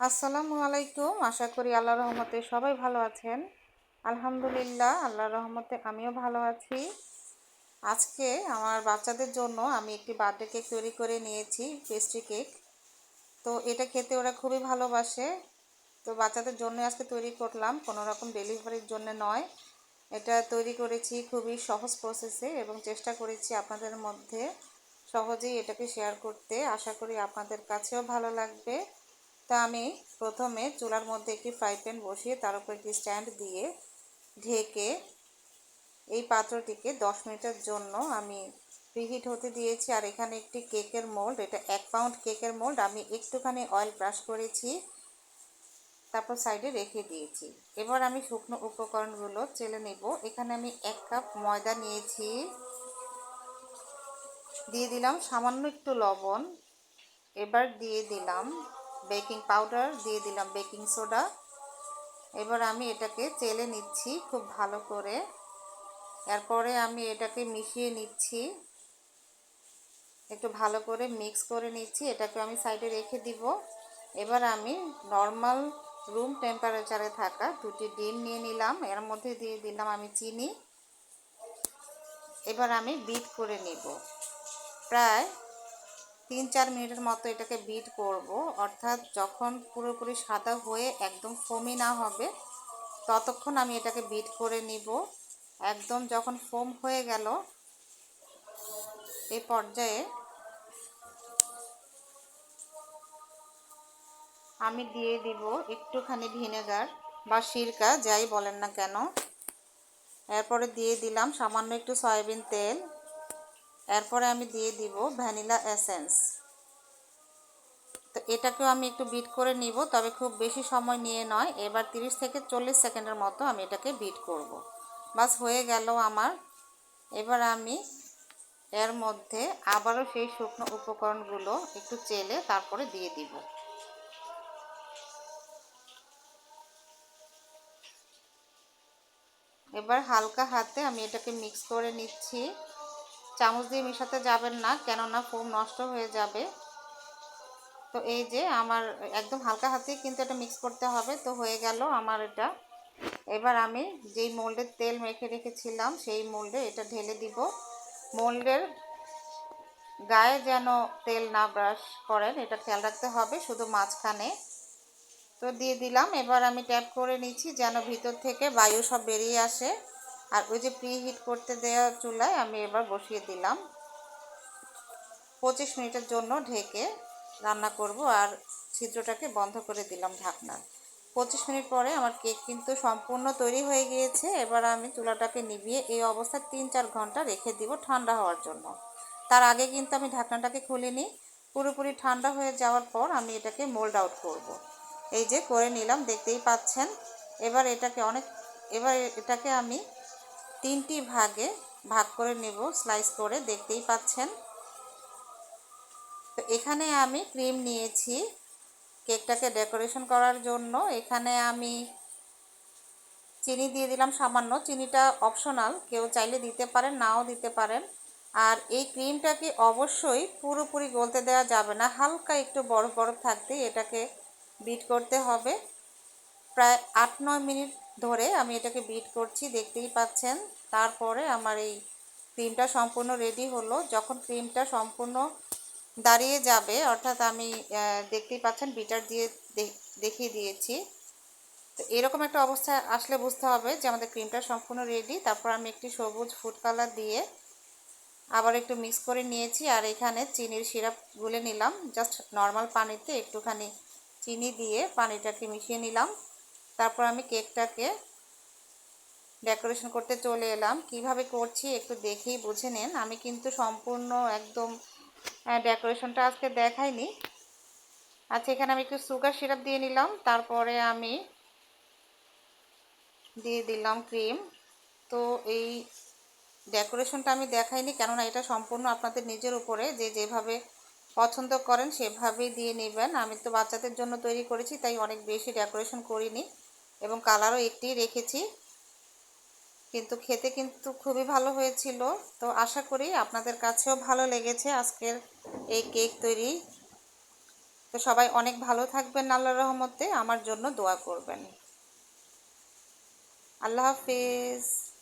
আসসালামু আলাইকুম। আশা করি আল্লাহ রহমতে সবাই ভালো আছেন। আলহামদুলিল্লাহ আল্লাহ রহমতে আমিও ভালো আছি। আজকে আমার বাচ্চাদের জন্য আমি একটি বার্থডে কেক তৈরি করে নিয়েছি, পেস্ট্রি কেক। তো এটা খেতে ওরা খুবই ভালোবাসে। তো বাচ্চাদের জন্য আজকে তৈরি করলাম, কোনো রকম ডেলিভারির জন্য নয়। এটা তৈরি করেছি খুবই সহজ প্রসেসে এবং চেষ্টা করেছি আপনাদের মধ্যে সহজেই এটাকে শেয়ার করতে। আশা করি আপনাদের কাছেও ভালো লাগবে। তা আমি প্রথমে চুলার মধ্যে একটি ফ্রাই প্যান বসিয়ে তার উপর একটি স্ট্যান্ড দিয়ে ঢেকে এই পাত্রটিকে দশ মিনিটের জন্য আমি প্রিহিট হতে দিয়েছি। আর এখানে একটি কেকের মোল্ড, এটা এক পাউন্ড কেকের মোল্ড, আমি একটুখানি অয়েল ব্রাশ করেছি, তারপর সাইডে রেখে দিয়েছি। এবার আমি শুকনো উপকরণগুলো চেলে নেব। এখানে আমি এক কাপ ময়দা নিয়েছি, দিয়ে দিলাম সামান্য একটু লবণ, এবার দিয়ে দিলাম বেকিং পাউডার দিয়ে দিলাম বেকিং সোডা। এবার আমি এটাকে চেলে নিচ্ছি খুব ভালো করে। এরপরে আমি এটাকে মিশিয়ে নিচ্ছি। একটু ভালো করে মিক্স করে নিচ্ছি, এটাকে আমি সাইডে রেখে দিব। এবার আমি নর্মাল রুম টেম্পারেচারে থাকা দুটি ডিম নিয়ে নিলাম, এর মধ্যে দিয়ে দিলাম আমি চিনি। এবার আমি বিট করে নিব। প্রায় তিন চার মিনিটের মতো এটাকে বিট করব। অর্থাৎ যখন পুরোপুরি সাদা হয়ে একদম ফোমি না হবে, ততক্ষণ আমি এটাকে বিট করে নিব। একদম যখন ফোম হয়ে গেল এই পর্যায়ে আমি দিয়ে দিব একটুখানি ভিনেগার বা সিরকা, যাই বলেন না কেন। এরপরে দিয়ে দিলাম সামান্য একটু সয়াবিন তেল। এরপরে আমি দিয়ে দিব ভ্যানিলা এসেন্স। তো এটাকেও আমি একটু বিট করে নিব, তবে খুব বেশি সময় নিয়ে নয়, এবার 30 থেকে চল্লিশ সেকেন্ডের মতো আমি এটাকে বিট করব। বাস হয়ে গেল আমার। এবার আমি এর মধ্যে আবারও সেই শুকনো উপকরণগুলো একটু চেলে তারপরে দিয়ে দিব। এবার হালকা হাতে আমি এটাকে মিক্স করে নিচ্ছি। চামচ দিয়ে মেশাতে যাবেন না, কেননা ফোম নষ্ট হয়ে যাবে। তো এই যে আমার একদম হালকা হাতে কিন্তু এটা মিক্স করতে হবে, তো হয়ে গেল আমার এটা। এবার আমি যেই মোল্ডের তেল মেখে রেখেছিলাম, সেই মোল্ডে এটা ঢেলে দিব। মোল্ডের গায়ে যেন তেল না ব্রাশ করেন, এটা খেয়াল রাখতে হবে শুধু মাঝখানে। তো দিয়ে দিলাম, এবার আমি ট্যাপ করে নিচ্ছি যেন ভিতর থেকে বায়ু সব বেরিয়ে আসে। আর ওই যে প্রি হিট করতে দেওয়া চুলায় আমি এবার বসিয়ে দিলাম। পঁচিশ মিনিটের জন্য ঢেকে রান্না করব আর ছিদ্রটাকে বন্ধ করে দিলাম ঢাকনার পঁচিশ মিনিট পরে আমার কেক কিন্তু সম্পূর্ণ তৈরি হয়ে গিয়েছে। এবার আমি চুলাটাকে নিভিয়ে এই অবস্থায় তিন চার ঘণ্টা রেখে দিব ঠান্ডা হওয়ার জন্য। তার আগে কিন্তু আমি ঢাকনাটাকে খুলিনি। পুরোপুরি ঠান্ডা হয়ে যাওয়ার পর আমি এটাকে মোল্ড আউট করব। এই যে করে নিলাম, দেখতেই পাচ্ছেন। এবার এটাকে অনেক, এবার এটাকে আমি তিনটি ভাগে ভাগ করে নেব স্লাইস করে, দেখতেই পাচ্ছেন। তো এখানে আমি ক্রিম নিয়েছি, কেকটাকে ডেকোরেশন করার জন্য। এখানে আমি চিনি দিয়ে দিলাম সামান্য, চিনিটা অপশনাল কেউ চাইলে দিতে পারেন, নাও দিতে পারেন। আর এই ক্রিমটাকে অবশ্যই পুরোপুরি গলতে দেওয়া যাবে না, হালকা একটু বরফ বরফ থাকতে এটাকে বিট করতে হবে। প্রায় আট, নয় মিনিট ধরে আমি এটাকে বিট করছি, দেখতেই পাচ্ছেন। তারপরে আমার এই ক্রিমটা সম্পূর্ণ রেডি হলো। যখন ক্রিমটা সম্পূর্ণ দাঁড়িয়ে যাবে, অর্থাৎ আমি দেখতেই পাচ্ছেন বিটার দিয়ে দেখিয়ে দিয়েছি। তো এরকম একটা অবস্থা আসলে বুঝতে হবে যে আমাদের ক্রিমটা সম্পূর্ণ রেডি তারপর আমি একটি সবুজ ফুড কালার দিয়ে আবার একটু মিক্স করে নিয়েছি আর এখানে চিনির সিরাপ গুলে নিলাম। জাস্ট নর্মাল পানিতে একটুখানি চিনি দিয়ে পানিটাকে মিশিয়ে নিলাম। তারপর আমি কেকটাকে ডেকোরেশন করতে চলে এলাম। কীভাবে করছি একটু দেখেই বুঝে নেন। আমি কিন্তু সম্পূর্ণ একদম ডেকোরেশনটা আজকে দেখাইনি। আচ্ছা এখানে আমি একটু সুগার সিরাপ দিয়ে নিলাম। তারপরে আমি দিয়ে দিলাম ক্রিম। তো এই ডেকোরেশনটা আমি দেখাইনি, কেননা এটা সম্পূর্ণ আপনাদের নিজের উপরে। যে যেভাবে পছন্দ করেন সেভাবেই দিয়ে নেবেন। আমি তো বাচ্চাদের জন্য তৈরি করেছি, তাই অনেক বেশি ডেকোরেশন করিনি। এবং কালারও একটি রেখেছি। কিন্তু খেতে কিন্তু খুবই ভালো হয়েছিল। তো আশা করি আপনাদের কাছেও ভালো লেগেছে আজকের এই কেক তৈরি। তো সবাই অনেক ভালো থাকবেন আল্লাহ রহমতে। আমার জন্য দোয়া করবেন। আল্লাহ হাফিজ।